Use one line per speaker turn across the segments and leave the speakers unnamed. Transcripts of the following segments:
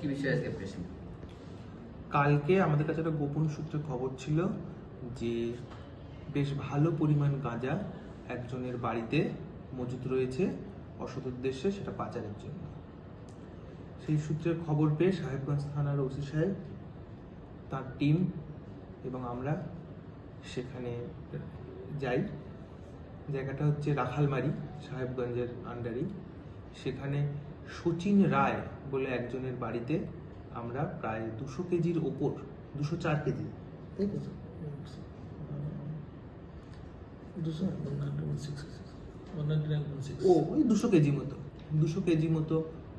কি বিষয়ে আজকে মিট?
কালকে আমাদের কাছে একটা গোপন সূত্রে খবর ছিল যে বেশ ভালো পরিমাণ গাঁজা একজনের বাড়িতে মজুত রয়েছে অসৎ উদ্দেশ্যে সেটা পাচারের জন্য। সেই সূত্রে খবর পেয়ে সাহেবগঞ্জ থানার ওসি সাহেব, তার টিম এবং আমরা সেখানে যাই। জায়গাটা হচ্ছে রাখালমারি, সাহেবগঞ্জের আন্ডারেই সেখানে সচিন রায় বলে একজনের বাড়িতে আমরা প্রায় দুশো কেজির ওপর দুশো চার কেজি। তাই তো? ও ওই দুশো কেজি মতো। দুশো কেজি মতো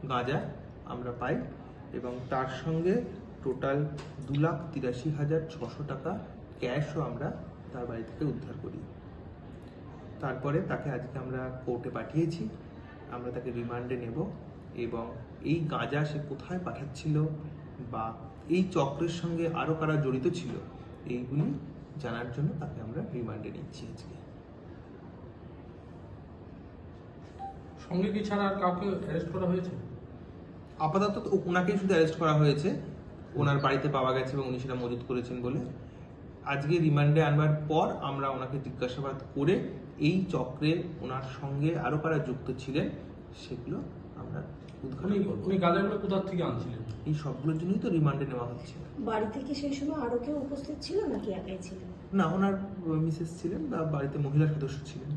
গাঁজা আমরা পাই এবং তার সঙ্গে টোটাল দু লাখ তিরাশি হাজার ছশো টাকা ক্যাশও আমরা তার বাড়ি থেকে উদ্ধার করি। তারপরে তাকে আজকে আমরা কোর্টে পাঠিয়েছি। আমরা তাকে রিমান্ডে নেব। এবং এই গাঁজা সে কোথায় পাঠাচ্ছিল বা এই চক্রের সঙ্গে আরও কারা জড়িত ছিল এইগুলি জানার জন্য তাকে আমরা রিমান্ডে নিচ্ছি আজকে।
সঙ্গে কি ছাড়া আর কাউকে অ্যারেস্ট করা হয়েছে?
আপাতত ওনাকেই শুধু অ্যারেস্ট করা হয়েছে। ওনার বাড়িতে পাওয়া গেছে এবং উনি সেটা মজুত করেছেন বলে। আজকে রিমান্ডে আনবার পর আমরা ওনাকে জিজ্ঞাসাবাদ করে এই চক্রে ওনার সঙ্গে আরও কারা যুক্ত ছিলেন সেগুলো আমরা
উনি উনি গাঁজাগুলো কোথার থেকে আনছিলেন?
এই সবগুলোর জন্যই তো রিমান্ডে নেওয়া হচ্ছে।
বাড়ি থেকে সেই সময় আরও কেউ উপস্থিত ছিল নাকি একাই ছিলেন?
না ওনার মিসেস ছিলেন বা বাড়িতে মহিলা সদস্য ছিলেন।